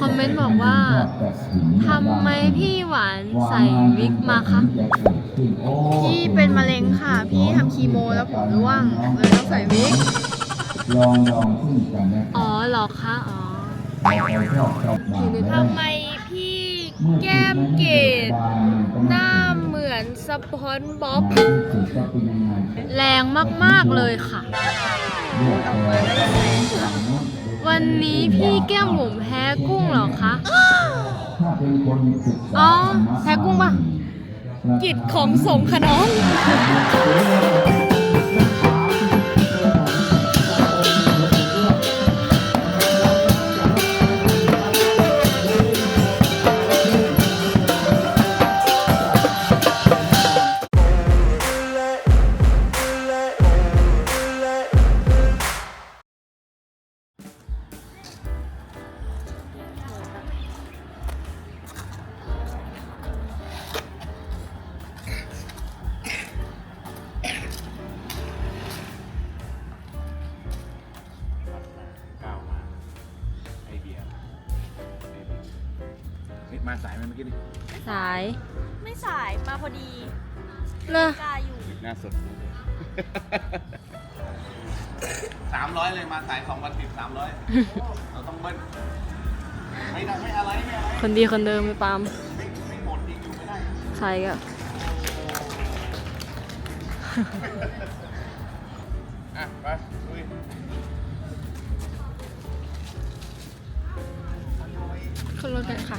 คอมเมนต์บอกว่าทำไมพี่หวานใส่วิกมาคะพี่เป็นมะเร็งค่ะ พี่ทำคีโมแล้วผมร่วงเลยต้องใส่วิกลองลองพึ่งกันนะอ๋อหรอคะอ๋อเราชอทำไมพี่แก้มเกดหน้าเหมือนสปอนบ๊อบที่สุดก็เป็นยังไงแรงมากๆเลยค่ะ ว้วันนี้พี่แก้มผมแพ้กุ้งเหรอคะถ้าเป็นคนศึกษาอ๋อ แพ้กุ้งปะกิจของสงฆ์ค่ะน้อง มาสายไหมเมื่อกี้นี่สายไม่สายมาพอดีเลอกาอยู่หน้าสดสามร้อยเลยมาสายสองวันติดสามร้อยเราต้องเบิ้ลไม่ได้ไม่อะไรไม่อะไรคนดีคนเดิมไม่ปาล์มไม่ไม่หมดอีกอยู่ไม่ได้ใช่ก็อะไปลุยขึ้นรถกันค่ะ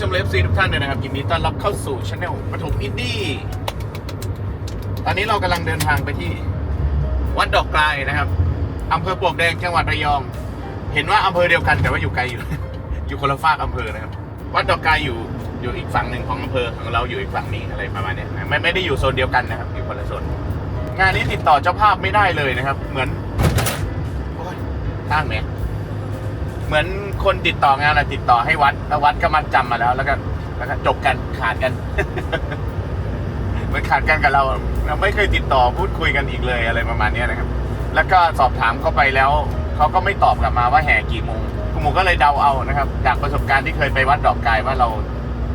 ผู้ชมเลฟซีทุกท่านเลยนะครับยินดีต้อนรับเข้าสู่ช anel ปฐมอินดี้ ตอนนี้เรากำลังเดินทางไปที่วัดดอกกลายนะครับอำเภอปลวกแดงจังหวัดระยอง เห็นว่าอำเภอเดียวกันแต่ว่าอยู่ไกลอยู่ อยู่คนละฝากอำเภอนะครับ วัดดอกกลายอยู่อยู่อีกฝั่งหนึ่งของอำเภอของเราอยู่อีกฝั่งนี้อะไรประมาณนี้ไม่ไม่ได้อยู่โซนเดียวกันนะครับ อยู่คนละโซนงานนี้ติดต่อเจ้าภาพไม่ได้เลยนะครับ เหมือนโอ้ยตั้งไหม เหมือนคนติดต่องานอะติดต่อให้วัดแล้ววัดก็มัดจำมาแล้ว แล้วก็แล้วก็จบกันขาดกัน เหมือนขาดกันกับเราเราไม่เคยติดต่อพูดคุยกันอีกเลยอะไรประมาณเนี้ยนะครับ แล้วก็สอบถามเข้าไปแล้วเขาก็ไม่ตอบกลับมาว่าแห่กี่โมงคุณหมูก็เลยเดาเอานะครับ จากประสบการณ์ที่เคยไปวัดดอกกายว่าเรา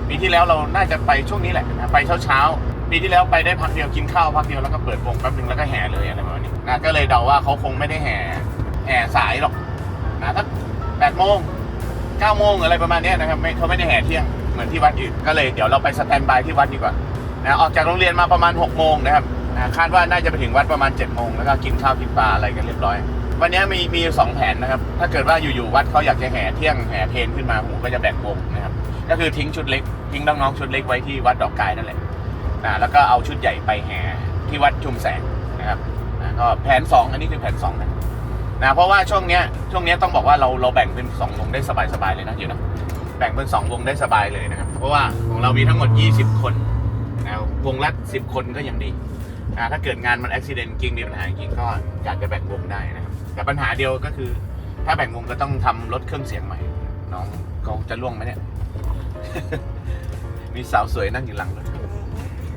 ปีที่แล้วเราน่าจะไปช่วงนี้แหละนะไปเช้าเช้าๆปีที่แล้วไปได้พักเดียวกินข้าวพักเดียวแล้วก็เปิดวงแป๊บนึงแล้วก็แห่เลยอะไรประมาณนี้นะก็เลยเดาว่าเขาคงไม่ได้แห่แห่สายหรอกนะถ้า แปดโมงเก้าโมงอะไรประมาณนี้นะครับไม่เขาไม่ได้แห่เที่ยงเหมือนที่วัดอื่นก็เลยเดี๋ยวเราไปสแตนบายที่วัดดีกว่านะออกจากโรงเรียนมาประมาณ6กโมงนะครับนะคาดว่าน่าจะไปถึงวัดประมาณ7จ็ดโมงแล้วก็กินข้าวกินปลาอะไรกันเรียบร้อย วันนี้มีมีสองแผนนะครับ ถ้าเกิดว่าอยู่ๆวัดเขาอยากจะแห่เที่ยงแห่เพนขึ้นมาผมก็จะแบ่งวงนะครับก็คือทิ้งชุดเล็กทิ้งน้องๆชุดเล็กไว้ที่วัดดอกกายนั่นแหละนะแล้วก็เอาชุดใหญ่ไปแห่ที่วัดชุมแสงนะครับนะก็แผนสองอันนี้คือแผนสองนะ นะเพราะว่าช่วงเนี้ยช่วงเนี้ยต้องบอกว่าเราเราแบ่งเป็นสองวงได้สบายๆเลยนะอยู่นะแบ่งเป็นสองวงได้สบายเลยนะครับเพราะว่าของเรามีทั้งหมด 20 คนนะวงละสิบคนก็ยังดีนะถ้าเกิดงานมันอุบิเหตุจริงมีปัญหาจริงก็อยากจะแบ่งวงได้นะครับแต่ปัญหาเดียวก็คือ ถ้าแบ่งวงก็ต้องทำลดเครื่องเสียงใหม่ น้องเขาจะล่วงไหมเนี่ยมีสาวสวยนั่งอยู่หลังรถ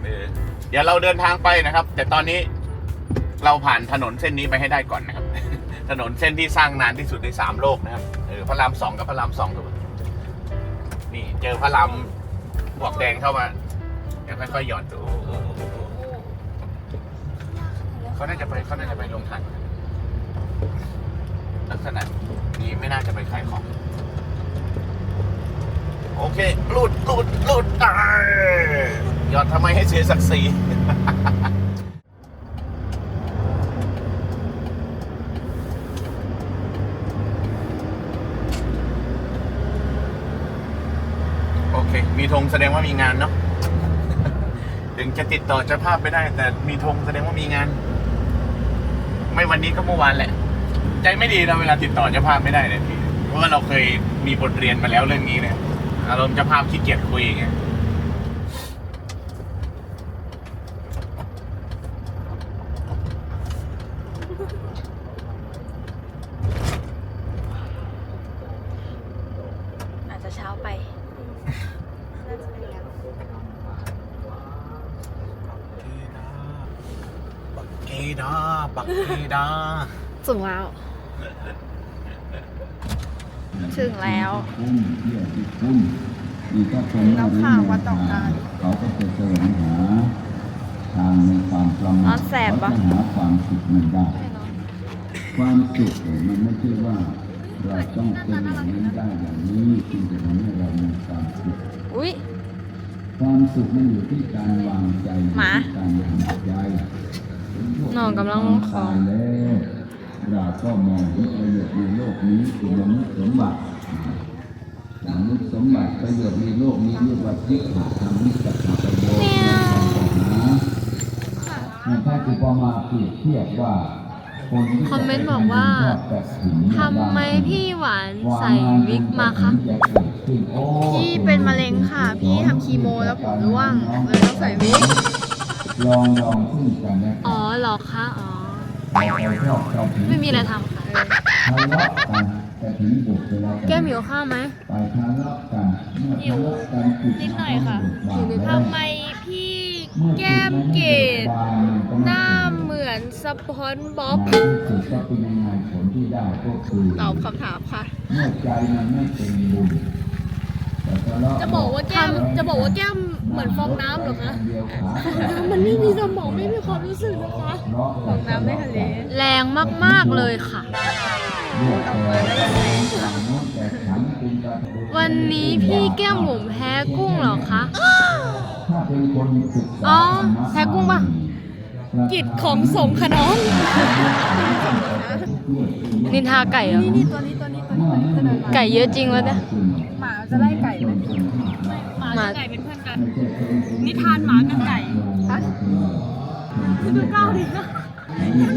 เออเดี๋ยวเราเดินทางไปนะครับ แต่ตอนนี้เราผ่านถนนเส้นนี้ไปให้ได้ก่อนนะครับ ถนนเส้นที่สร้างนานที่สุดในสามโลกนะครับเออพระรามสองกับพระรามสองถูกไหมนี่เจอพระรามบวกแดงเข้ามาเดี๋ยวค่อยๆหย่อนดูเขาน่าจะไปเขาน่าจะไปลงทันลักษณะนี้ไม่น่าจะไปขายของ โอเคหลุดหลุดหลุดอ่าหย่อนทำไมให้เสียศักดิ์ศรี โอเค มีธงแสดงว่ามีงานเนาะ ถึงจะติดต่อเจ้าภาพไม่ได้ แต่มีธงแสดงว่ามีงาน ไม่วันนี้ก็เมื่อวานแหละ ใจไม่ดีเราเวลาติดต่อเจ้าภาพไม่ได้เนี่ยพี่เพราะว่าเราเคยมีบทเรียนมาแล้วเรื่องนี้เนี่ย อารมณ์เจ้าภาพขี้เกียจคุยไง พีดา บักพีดา สูงแล้ว ถึงแล้วคุ้มเที่ยวที่คุ้มนี่ก็เป็นน้ำข้าววัดดอกกาเขาก็จะแสวงหาทางในความประมาร้อทนแสบปะหาความสุขมันได้ ความสุขเนี่ยมันไม่ใช่ว่าเราต้องเป็นอย่างนี้ได้อย่างนี้จึงจะทำให้เรามีความสุขอุ้ยความสุขมันอยู่ที่การวางใจอยู่หมาที่การทำใจน้องกำลังขอตายแล้ว เราก็มองเห็นประโยชน์ในโลกนี้คือมนุษย์สมบัติมนุษย์สมบัติประโยชน์ในโลกนี้เรียกว่าทิฏฐิธรรมิกถาประโยชน์นะถ้าอุปมาเปรียบเทียบว่าคนที่คอมเมนต์บอกว่าทำไมพี่หวานใส่วิกมาคะพี่เป็นมะเร็งค่ะ พี่ทำคีโมแล้วผมร่วงเลยต้องใส่วิกลองลองซึ่งกันและกันอ๋อเหรอคะอ๋อ ไม่มีอะไรทำค่ะทะเลาะกันแต่ถึงบุกเวลาแก้มหิวข้าวไหมไปทะเลาะกันเมื่อทะเลาะกันจุดนิดหน่อยค่ะบาดแล้วทำไมพี่แก้มเกดหน้าเหมือนสปอนบ๊อบในที่สุดก็เป็นยังไงผลที่ได้ก็คือตอบคำถามค่ะเมื่อใจมันไม่เป็นบุญแต่ทเลจะบอกว่าแก้มจะบอกว่าแก้มเหมือนฟองน้ำเหรอคะ มันไม่มีสมองไม่มีความรู้สึกนะคะฟองน้ำในทะเล แรงมากๆเลยค่ะ วันนี้พี่แก้มบุ๋มแพ้กุ้งเหรอคะถ้าเป็นคนศึกษาอ๋อแพ้กุ้งปะกิจของสงฆ์ค่ะน้องนินทาไก่เหรอนี่ตัวนี้ตัวนี้ตัวนี้ตัวนี้ไก่เยอะจริงวะเนี่ยห มาจะไล่ไก่ไหมหมากับไก่เป็นเพื่อนกัน นิทานหมากับไก่ดูก้าวดิ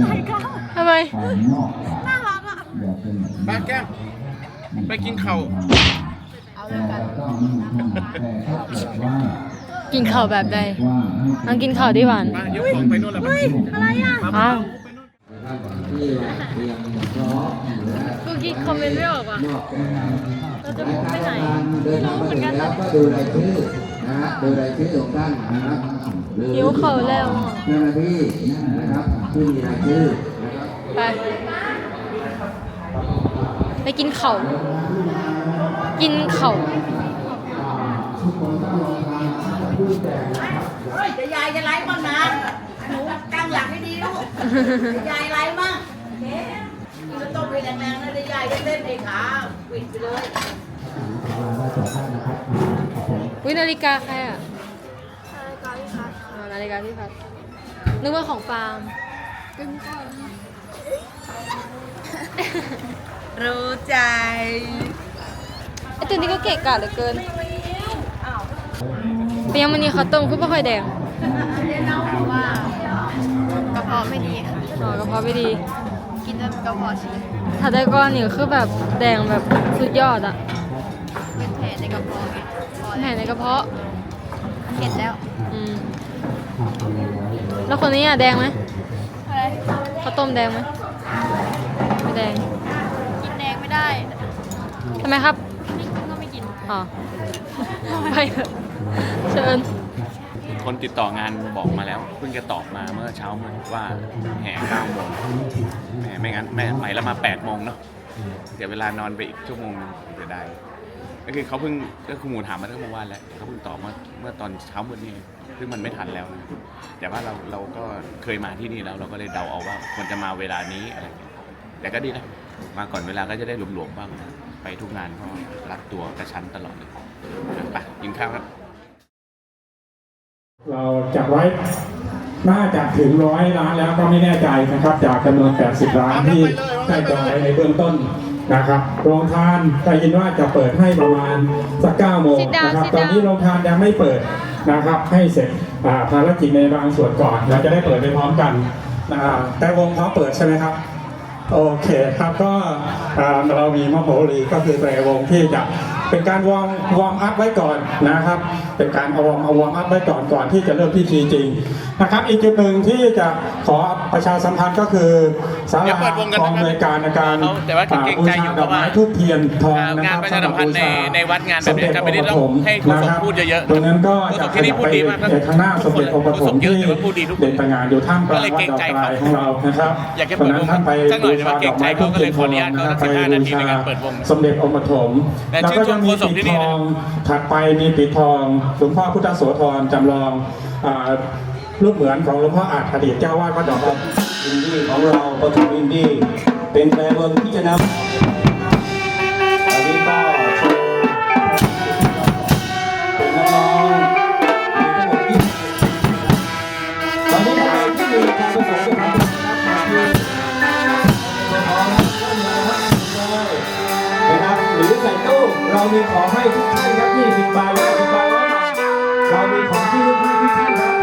ไก่ก้าวทำไม น่ารักอะบ้านแก้มไปกินข้าวกินข้าวแบบใดต้องกินข้าวดิหวานมายกของไปนู่นแล้วไปอะไรอะอ้าวกูคิ ดคอมเมนต์ไม่ออกว่ะเราจะมุกไปไหนเดินทางมาถึงแล้วก็ดูรายชื่อนะฮะดูรายชื่อของท่านนะครับหรือหิวข้าวแล้วอะเจ้าหน้าที่นะครับผู้มีรายชื่อนะครับไปไปกินเข่าวกินเข่าวเฮ้ยจะยายจะไล่บ้างนะหนูตั้งหลักให้ดีลูกจะยายไล่บ้าง เอ๊ะมันต้องไปแรงๆนะจะยายจะเล่นในขาปิดไปเลยวินาฬิกาใครอะนาฬิกาพี่พัดอ๋อนาฬิกาพี่พัดนึกว่าของฟาร์มรู้ใจไอตัวนี้ก็เกะกะเหลือเกินเป็นยังมันนี่ข้าวต้มคือไม่ค่อยแดงกระเพาะไม่ดีค่ะอ๋อกระเพาะไม่ดี กินแล้วกระเพาะฉีกถ้าได้ก้อนนี่คือแบบแดงแบบสุดยอดอะเป็นแผลในกระเพาะไงพอแผลแล้วในกระเพาะ เห็นแล้วอืม แล้วคนนี้อะแดงไหมอะไรข้าวต้มแดงไหมไม่แดงกินแดงไม่ได้ทำไมครับนี่กินก็ไม่กิน อ๋อ ไปเถอะเชิญ คนติดต่องานบอกมาแล้ว เพิ่งจะตอบมาเมื่อเช้ามืดว่าแห่เก้าโมงแหมไม่งั้นแม่ใหม่แล้วมาแปดโมงเนาะเดี๋ยวเวลานอนไปอีกชั่วโมงนึงเสียดายก็คือเขาเพิ่งก็คุณหมูถามมาตั้งเมื่อวานแล้วเขาเพิ่งตอบมื่อเมื่อตอนเช้ามืดนี่เองซึ่งมันไม่ทันแล้วนะแต่ว่าเราเราก็เคยมาที่นี่แล้วเราก็เลยเดาเอาว่าควรจะมาเวลานี้อะไรอย่างเงี้ยแต่ก็ดีนะมาก่อนเวลาก็จะได้หลวมๆบ้าง ไปทุกงานก็รัดตัวกระชั้นตลอดเลยไปกินข้าวครับ เราจัดไว้น่าจะถึงร้อยล้านแล้วก็ไม่แน่ใจนะครับ จากจำนวน 80 ล้านที่ได้จองไว้ในเบื้องต้นนะครับโรงทานได้ยินว่าจะเปิดให้ประมาณสักเก้าโมง Sit down, นะครับ sit ตอนนี้ down โรงทานยังไม่เปิดนะครับ ให้เสร็จอ่าภารกิจในบางส่วนก่อนเราจะได้เปิดไปพร้อมกันอ่าแต่วงเขาเปิดใช่ไหมครับ โอเคครับก็อ่าเรามีมโหรีก็คือแตรวงที่จะ เป็นการวอร์มวอร์มอัพไว้ก่อนนะครับ เป็นการเอาวอร์มเอาวอร์มอัพไว้ก่อนก่อนที่จะเริ่มพิธีจริงนะครับอีกจุดหนึ่งที่จะขอประชาสัมพันธ์ก็คือศาเดี๋ยวลาเปิดวงกันกองนะครับหน่วยการในการเขาแต่ว่าเกรงใจอยู่บูชาดอกไม้ทูบเทียนทองนะงาคนรับประชาสัมพันธ์ในในวัดงานแบบนี้จะไม่ได้ต้องให้โฆษกพูดเยอะๆตรงนั้นก็โฆษจะกที่นี่พูดดีมากนะไปข้างหน้าสมเด็จองค์ปฐมโฆษกเยอะที่แต่ว่าพูดดีทุกคนเด่นตระหงานอยู่ท่ามกลางก็เลยวัดเกรงดอกใจกลายเขาของเรานะครับอยากจะตเปิอนดนั้นวงท่านไปสักหน่อยบูชาเดี๋ดยวอกไม้เกรงใจทูบเขาก็เทีเลยยนขทออองนุญาตนะครับเขาไปสักบู15นาทีชาในการเปิดวงสมเด็จองค์ปฐมและแล้วชื่นก็ชจะมีปิดที่นี่ทองถัดไปมีปิดทองหลวงพ่อพุทธโสธรจำลองรูปเหมือนของหลวงพ่ออาจอดีตเจ้าวาดวัดดอกอินดี้ของเราปฐมอินดี้เป็นแปรเวิร์ที่จะนำ ใส่ตู้เรามีของให้ทุกท่านครับ20บาท10บาทร้อยบาทเรามีของที่ระลึกให้ทุกท่านครับ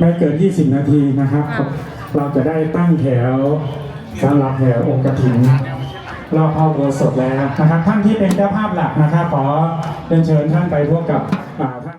ไม่เกิน 20 นาทีนะครับ เราจะได้ตั้งแถวสำหรับแถวองค์กฐินรอบพระอุโบสถแล้วนะครับ ท่านที่เป็นเจ้าภาพหลักนะครับ ขอเรียนเชิญท่านไปพบกับอ่าท่าน